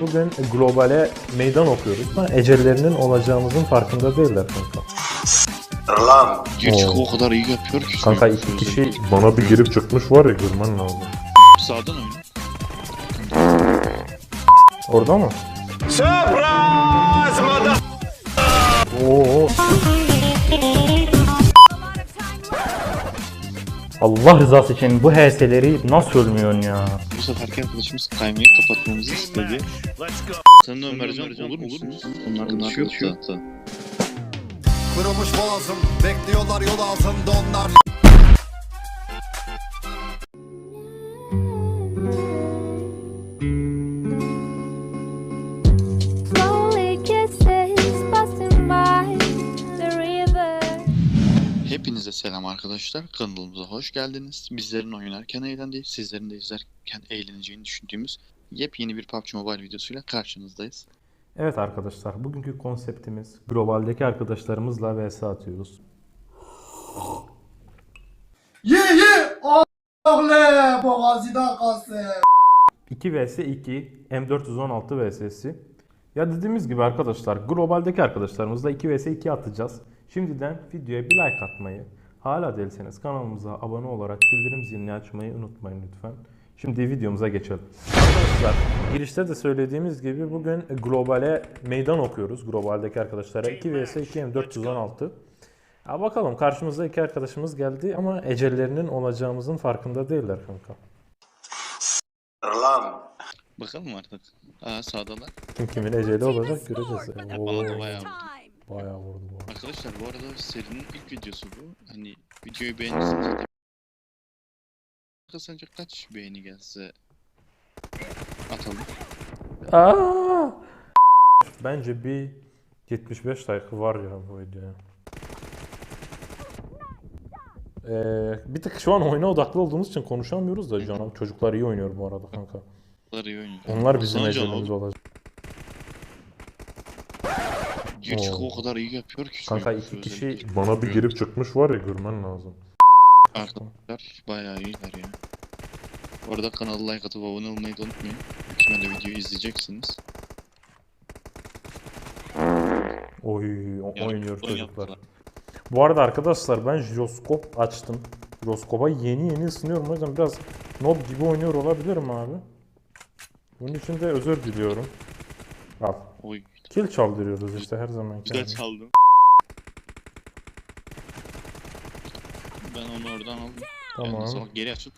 Bugün globale meydan okuyoruz. Ama ecellerinin olacağımızın farkında değiller kanka. Lan. Gerçek Oo. o kadar iyi yapıyor ki. Kanka iki kişi bana bir girip çıkmış var ya görmen lazım. Sağdan oyna. Orada mı? Oo. Allah rızası için bu HS'leri nasıl ölmüyorsun ya? Bu seferki arkadaşımız kaymayı kapatmamızı istedi. Sen de Ömercan olur musunuz? Onlarda bir şey zaten. Kırılmış boğazım Bekliyorlar yol altında onlar arkadaşlar. Kanalımıza hoş geldiniz. Bizlerin oynarken eğlendiği, sizlerin de izlerken eğleneceğini düşündüğümüz yepyeni bir PUBG Mobile videosuyla karşınızdayız. Evet arkadaşlar bugünkü konseptimiz globaldeki arkadaşlarımızla vs atıyoruz. Ye ye! Oğle! Boğazıdan kalsın. 2 vs 2 M416 vs'si. Ya dediğimiz gibi arkadaşlar globaldeki arkadaşlarımızla 2 vs 2 atacağız. Şimdiden videoya bir like atmayı, hala değilseniz kanalımıza abone olarak bildirim zilini açmayı unutmayın lütfen. Şimdi videomuza geçelim. Arkadaşlar girişte de söylediğimiz gibi bugün globale meydan okuyoruz. Globaldeki arkadaşlara 2 vs 2 M416. Ya bakalım karşımıza iki arkadaşımız geldi ama ecellerinin olacağımızın farkında değiller kanka. Lan. Bakalım artık. Aa sağdalar. Kim kimin eceli olacak göreceğiz. ya. Oo, Bana da bayağı. Bayağı vurdu bu. Arkadaşlar bu arada serinin ilk videosu bu. Hani videoyu beğenirseniz Sence kaç beğeni gelse atalım. Aa! Bence bir 75 like var ya bu videoya. Ee, bir tık şu an oyuna odaklı olduğumuz için konuşamıyoruz da canım. Çocuklar iyi oynuyor bu arada kanka. Bunlar iyi oynuyor. Onlar bizim Can ecelimiz oğlum, Gerçek Oo. o kadar iyi yapıyor ki. Kanka iki özellikle. kişi bana bir girip çıkmış var ya görmen lazım. Arkadaşlar bayağı iyiler ya. Bu arada kanala like atıp abone olmayı da unutmayın. Büyük ihtimalle videoyu izleyeceksiniz. Oy o- oynuyor oyun çocuklar. yaptılar. Bu arada arkadaşlar ben jiroskop açtım. Jiroskopa yeni yeni ısınıyorum o yüzden biraz noob gibi oynuyor olabilirim abi. Bunun için de özür diliyorum. Al. Oy Kill çaldırıyoruz işte her zaman. güzel çaldım. Ben onu oradan aldım. Tamam. Yani sonra geri açıp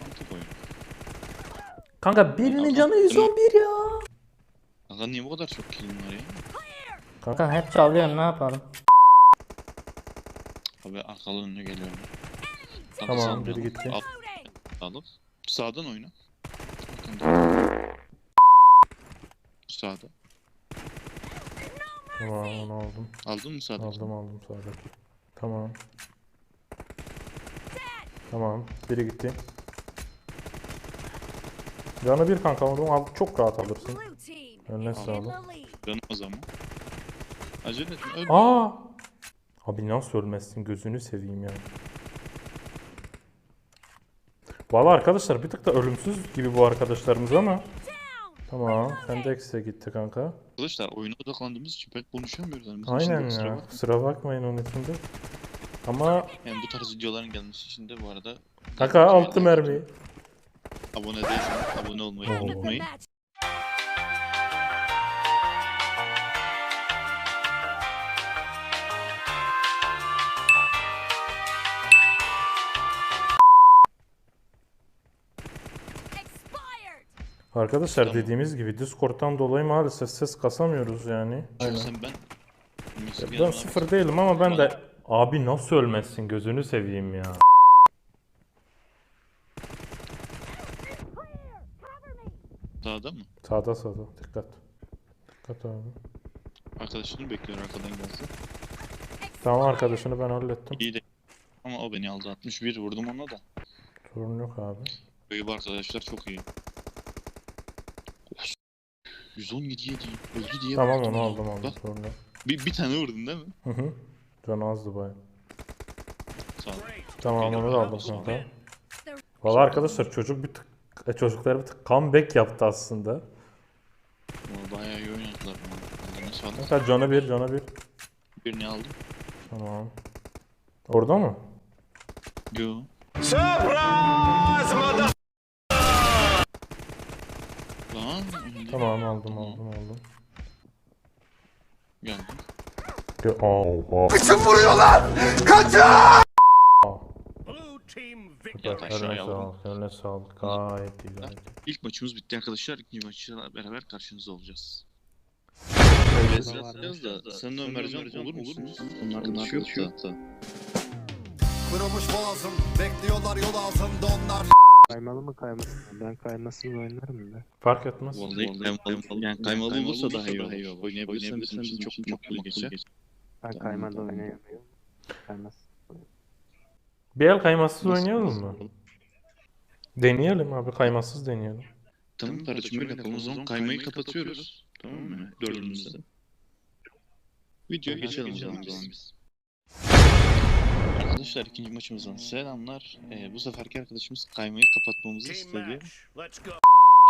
mantık oyunu. Kanka birinin canı 111 ya. Kanka niye bu kadar çok killim var ya? Kanka hep çalıyorsun ne yapalım? Abi arkalı önüne geliyorum. Kanka Tamam, biri gitti. Al, alıp sağdan oyna. Sağda. Tamam onu aldım. Aldın mı sağda? Aldım aldım sağdaki. Tamam. Tamam. Biri gitti. Canı bir kanka onu al, çok rahat alırsın. Önüne sağlık. Dön o zaman. Acele etme. Öl. Aa! Abi nasıl ölmezsin gözünü seveyim ya. Valla arkadaşlar bir tık da ölümsüz gibi bu arkadaşlarımız ama. Tamam. Fendex'e gitti kanka. Arkadaşlar oyuna odaklandığımız için pek konuşamıyoruz. Yani Aynen kusura ya. bakmayın. Kusura bakmayın onun için de. Ama Yani bu tarz videoların gelmesi için de bu arada kanka altı mermi. Abone değilseniz abone olmayı Oo. unutmayın. Arkadaşlar Tamam. dediğimiz gibi Discord'dan dolayı maalesef ses kasamıyoruz yani. Sen ben Ben Gelmez. sıfır değilim ama ben de abi nasıl ölmezsin gözünü seveyim ya. Sağda mı? Sağda sağda dikkat. Dikkat abi. Arkadaşını bekliyor arkadan gelse. Tamam arkadaşını ben hallettim. İyi de ama o beni aldı. 61 vurdum ona da. Sorun yok abi. Bu arkadaşlar çok iyi. 117 yedi. Öldü diye Tamam onu aldım aldım Bak, sorun yok. bir, bir tane vurdun değil mi? Hı hı. Canı azdı baya. Sağ ol. Tamam onu da aldım kanka. Valla arkadaşlar çocuk bir tık, e, çocuklar bir tık comeback yaptı aslında. Valla bayağı iyi oynadılar bunu. Sağlık. Kanka canı bir canı bir. Birini aldım. Tamam. Orada mı? Yo. Lan Tamam aldım aldım aldım. Geldim. Ge- Aa, Biçim vuruyorlar. Kaçın. Yat aşağıya sağlık, eline sağlık. Gayet iyi gayet. İlk maçımız bitti arkadaşlar. İkinci maçla beraber karşınızda olacağız. Biraz da sen de Ömercan olur musunuz? Onun arkadaşı yok da. Kırılmış boğazım. Bekliyorlar yol altında onlar. Kaymalı mı kaymasız mı? Ben kaymasız oynarım da. Fark etmez. Vallahi kaymalı, yani kaymalı olursa daha iyi olur. Oynayabilirsen bizim için çok makbul geçer. Ben kaymalı oynayamıyorum. Kaymasız. Bir el kaymasız oynayalım mı? Deneyelim abi kaymasız deneyelim. Tamam kardeşim böyle yapalım o zaman kaymayı kapatıyoruz. Tamam mı? Dördümüzde. Videoya geçelim o zaman biz. Arkadaşlar ikinci maçımızdan selamlar. Ee, bu seferki arkadaşımız kaymayı kapatmamızı istedi.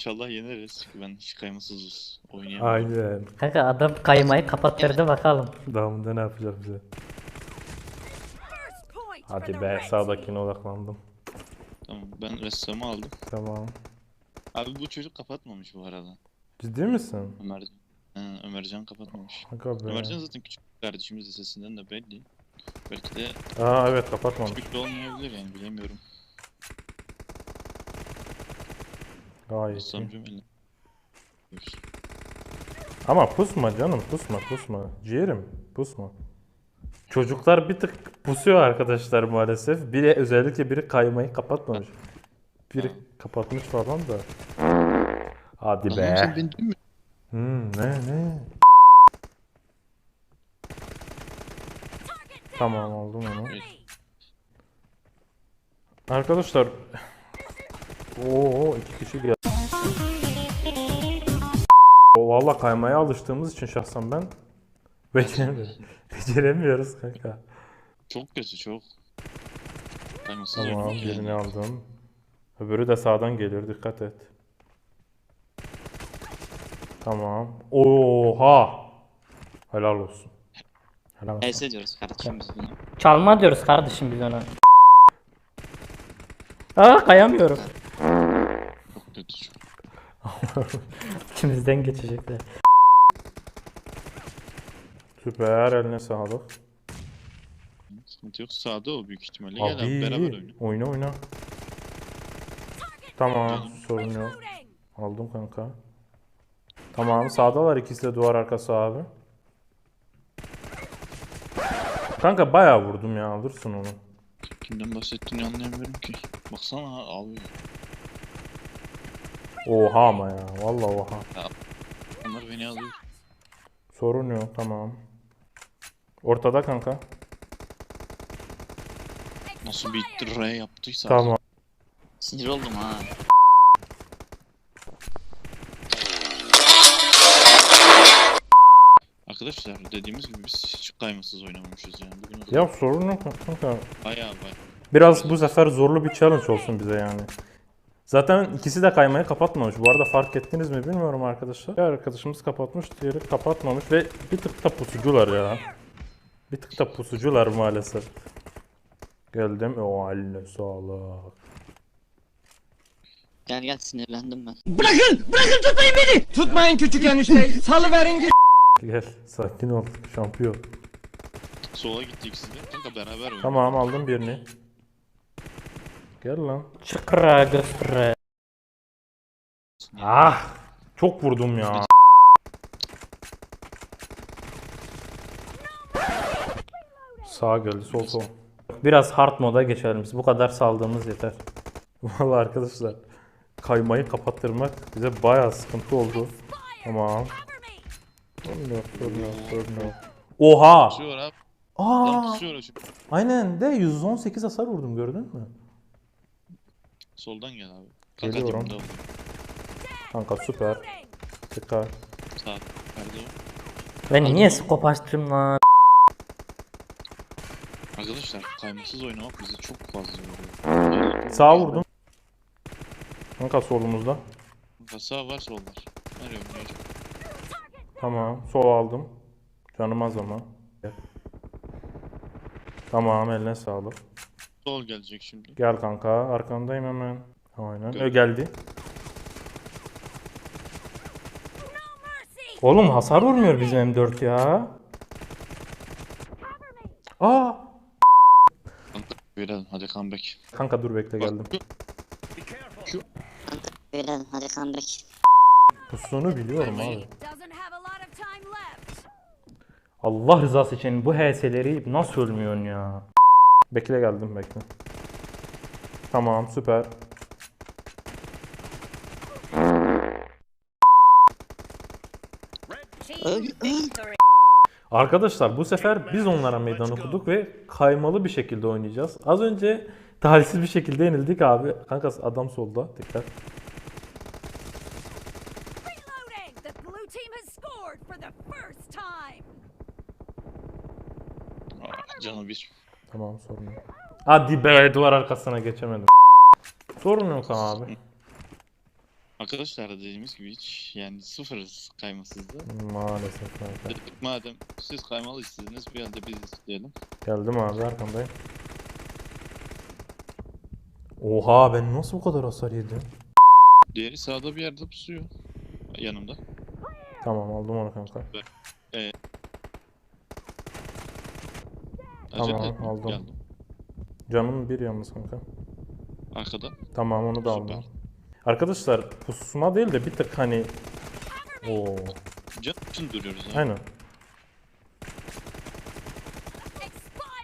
İnşallah yeneriz çünkü ben hiç kaymasız oynayamam. Aynen. Kanka adam kaymayı kapattırdı bakalım. Devamında ne yapacak bize? Hadi be sağdakine odaklandım. Tamam ben ressamı aldım. Tamam. Abi bu çocuk kapatmamış bu arada. Ciddi misin? Ömer Ömercan kapatmamış. Kanka be. Ömercan zaten küçük kardeşimiz sesinden de belli. Belki de Aa evet kapatmamış. küçük de olmayabilir yani bilemiyorum. Gayet iyi. Eline. Ama pusma canım pusma pusma. Ciğerim pusma. Çocuklar bir tık pusuyor arkadaşlar maalesef. Biri özellikle biri kaymayı kapatmamış. Biri kapatmış falan da. Hadi sen be. beni duymuyor Hmm, ne ne? Tamam aldım onu. Arkadaşlar. Oo iki kişi geldi. O valla kaymaya alıştığımız için şahsen ben beceremiyorum. Beceremiyoruz kanka. Çok kötü çok. Kaymasız Tamam birini yani. aldım. Öbürü de sağdan geliyor dikkat et. Tamam. Oha. Helal olsun. Helal olsun. PS diyoruz kardeşim biz buna. Çalma diyoruz kardeşim biz ona. Aa kayamıyorum. Çok kötü. İçimizden geçecekler. Süper eline sağlık. Sıkıntı yok. Sağda o büyük ihtimalle. Gel abi beraber oynayalım. oyna oyna. Tamam sorun yok. Aldım kanka. Tamam sağdalar ikisi de duvar arkası abi. Kanka bayağı vurdum ya alırsın onu. Kimden bahsettiğini anlayamıyorum ki. Baksana abi. Oha ama ya vallahi oha. Onlar beni alıyor. Sorun yok tamam. Ortada kanka. Nasıl bir R yaptıysa. Tamam. Sinir oldum ha. Arkadaşlar dediğimiz gibi biz hiç kaymasız oynamamışız yani. Bugün Ya sorun yok kanka. bayağı bayağı. Biraz bu sefer zorlu bir challenge olsun bize yani. Zaten ikisi de kaymayı kapatmamış. Bu arada fark ettiniz mi bilmiyorum arkadaşlar. Bir arkadaşımız kapatmış, diğeri kapatmamış ve bir tık da pusucular ya. Bir tık da pusucular maalesef. Geldim. O haline sağlık. Gel gel sinirlendim ben. Tutmayın küçük enişte. Salıverin git. Gel sakin ol şampiyon. Sola gitti ikisi de. Kanka beraber oynuyor. Tamam aldım birini. Gel lan. Çıkra göstre. Ah! Çok vurdum ya. Sağ geldi, sol sol. Biraz hard moda geçelim biz. Bu kadar saldığımız yeter. Vallahi arkadaşlar kaymayı kapattırmak bize bayağı sıkıntı oldu. Tamam. Cover me. Sorun yok, sorun yok, sorun yok. Oha! Abi. Aa! şu. Aynen de 118 hasar vurdum gördün mü? Soldan gel abi. Kanka Geliyorum. dibinde. Kanka süper. Dikkat. Sağ. Nerede o? Ben niye skop açtım lan? Arkadaşlar kaymasız oynamak bizi çok fazla yoruyor. Sağ vurdum. Kanka solumuzda. Kanka sağ var sol var. Nereye oynayacak? Tamam. Sol aldım. Canım az ama. Tamam eline sağlık. Sol gelecek şimdi. Gel kanka. Arkandayım hemen. Aynen. Gel. Ö geldi. Oğlum hasar vurmuyor bizim M4 ya. Aa. Verelim hadi comeback. Kanka dur bekle geldim. Verelim hadi comeback. Pusunu biliyorum abi. Allah rızası için bu HS'leri nasıl ölmüyorsun ya? Bekle geldim bekle. Tamam süper. Arkadaşlar bu sefer biz onlara meydan okuduk ve kaymalı bir şekilde oynayacağız. Az önce talihsiz bir şekilde yenildik abi. Kanka adam solda dikkat. Canı bir. Tamam sorun yok. Hadi be duvar arkasına geçemedim. Sorun yok abi. Arkadaşlar dediğimiz gibi hiç yani sıfırız kaymasızda. Maalesef kanka. Dedik madem siz kaymalı istediniz bir anda biz isteyelim. Geldim abi arkandayım. Oha ben nasıl bu kadar hasar yedim? Diğeri sağda bir yerde pusuyor. Yanımda. Tamam aldım onu kanka. Acele Tamam, etme, aldım. Geldim. Canım bir yalnız kanka. Arkada. Tamam onu da aldım. Arkadaşlar pusma değil de bir tık hani... Oo. Can için duruyoruz ha. Aynen.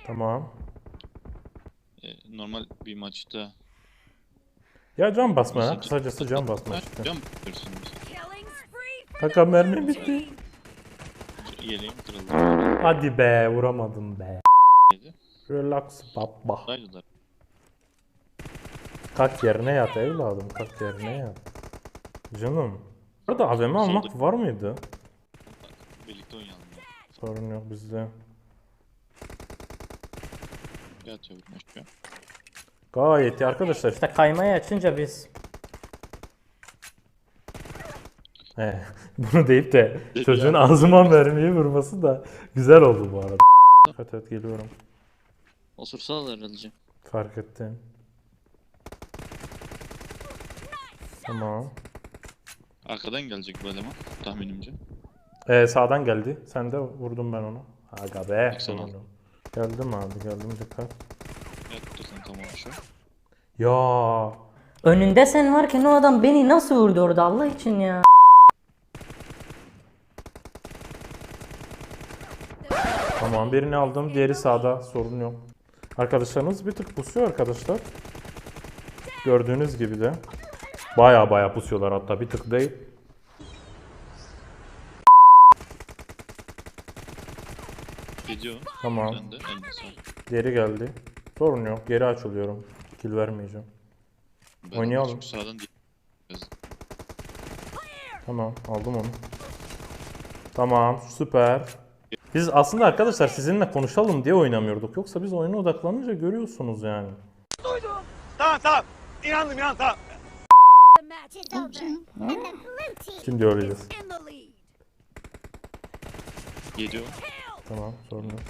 Tamam. Ee, normal bir maçta. Ya can basma ya. Kısacası can basma işte. Can basıyorsun biz. Kanka mermi bitti. Yeleğim kırıldı. Hadi be vuramadım be. Relax baba. Kalk yerine yat evladım. Kalk yerine yat. Canım. Burada AVM almak var mıydı? Birlikte oynayalım ya. Sorun yok bizde. Yat yavrum aşağı. Gayet iyi arkadaşlar. İşte kaymayı açınca biz He, bunu deyip de çocuğun ağzıma mermiyi vurması da güzel oldu bu arada. Evet evet geliyorum. Osursalar herhalde. Fark ettim. Tamam. Arkadan gelecek bu eleman tahminimce. Ee, sağdan geldi. Sen de vurdum ben onu. Aga be. Baksana. yok. Geldim abi geldim dikkat. Yattı sen tamam aşağı. Ya önünde sen varken o adam beni nasıl vurdu orada Allah için ya. tamam birini aldım. Diğeri sağda sorun yok. Arkadaşlarımız bir tık pusuyor arkadaşlar. Gördüğünüz gibi de. Baya baya pusuyorlar hatta bir tık değil. Gidiyor. Tamam. De. Diğeri geldi. Sorun yok. Geri açılıyorum. Kill vermeyeceğim. Ben Oynayalım. çünkü Sağdan değil. Biraz- Tamam. Aldım onu. Tamam. Süper. Biz aslında arkadaşlar sizinle konuşalım diye oynamıyorduk. Yoksa biz oyuna odaklanınca görüyorsunuz yani. İs over. And the blue team Şimdi öleceğiz. Geliyor. Tamam. Sorun yok.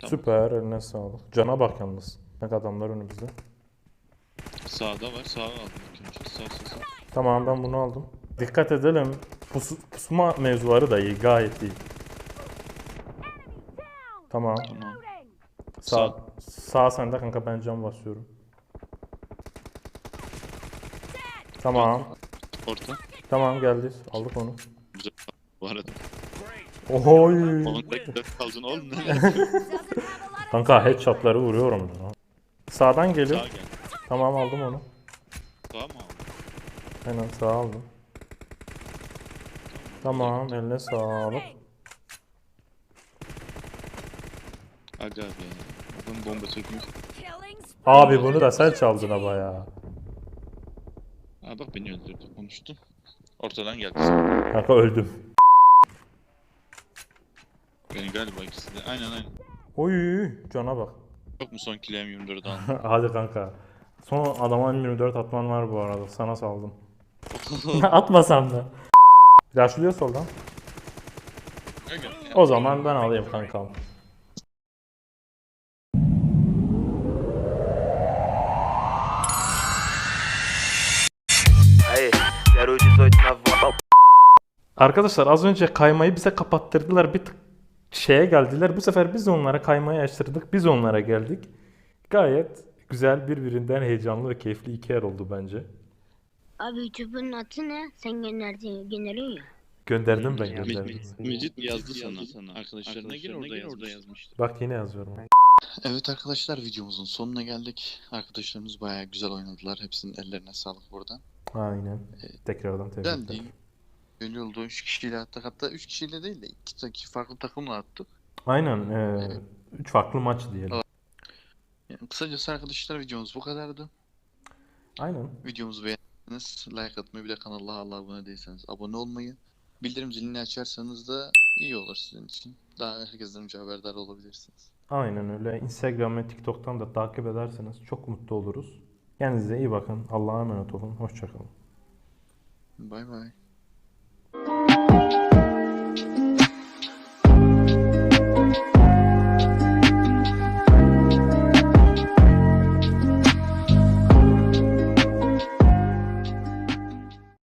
Tamam. Süper. Eline sağlık. Cana bak yalnız. Bak adamlar önümüzde. Sağda var. Sağa aldım. Sağ sağ sağ. Tamam ben bunu aldım. Dikkat edelim. Pus pusma mevzuları da iyi. Gayet iyi. Tamam. Tamam. Sağ, sağ sende kanka ben cam basıyorum. Tamam. Orta. Tamam geldi. Aldık onu. Güzel. Bu arada. Oy. Onun kaldın oğlum. Kanka headshotları vuruyorum. ya. Sağdan Sağa geliyor. gel. Tamam aldım onu. Sağ mı aldın? Aynen sağ aldım. Tamam eline sağlık. Aga be. Adam bomba çekmiş. Abi bunu da sen çaldın ama ya. Aa bak beni öldürdü. Konuştu. Ortadan geldi. Kanka öldüm. Beni galiba ikisi de. Aynen aynen. Oy cana bak. Yok mu son kill M24'ü aldım. Hadi kanka. Son adama 24 atman var bu arada. Sana saldım. Atmasam da. Rushlıyor soldan. O zaman ben alayım kankam. Aí, 018 na volta. Arkadaşlar az önce kaymayı bize kapattırdılar. Bir tık şeye geldiler. Bu sefer biz onlara kaymayı açtırdık. Biz onlara geldik. Gayet güzel birbirinden heyecanlı ve keyifli iki yer oldu bence. Abi YouTube'un adı ne? Sen gönderdin, gönderiyorsun ya. Gönderdim ben Me- gönderdim. Me- Mecit yazdı sana. Arkadaşlarına gir orada yazmıştı. Bak yine yazıyorum. Evet arkadaşlar videomuzun sonuna geldik. Arkadaşlarımız bayağı güzel oynadılar. Hepsinin ellerine sağlık buradan. Aynen. Tekrardan tebrik Güzeldi. ederim. Öyle oldu. 3 kişiyle attık. Hatta 3 kişiyle değil de 2 iki farklı takımla attık. Aynen. eee, üç farklı maç diyelim. Yani kısacası arkadaşlar videomuz bu kadardı. Aynen. Videomuzu beğendiyseniz like atmayı bir de kanala hala abone değilseniz abone olmayı. Bildirim zilini açarsanız da iyi olur sizin için. Daha herkesten önce haberdar olabilirsiniz. Aynen öyle. Instagram ve TikTok'tan da takip ederseniz çok mutlu oluruz. Kendinize iyi bakın. Allah'a emanet olun. Hoşçakalın. Bay bay.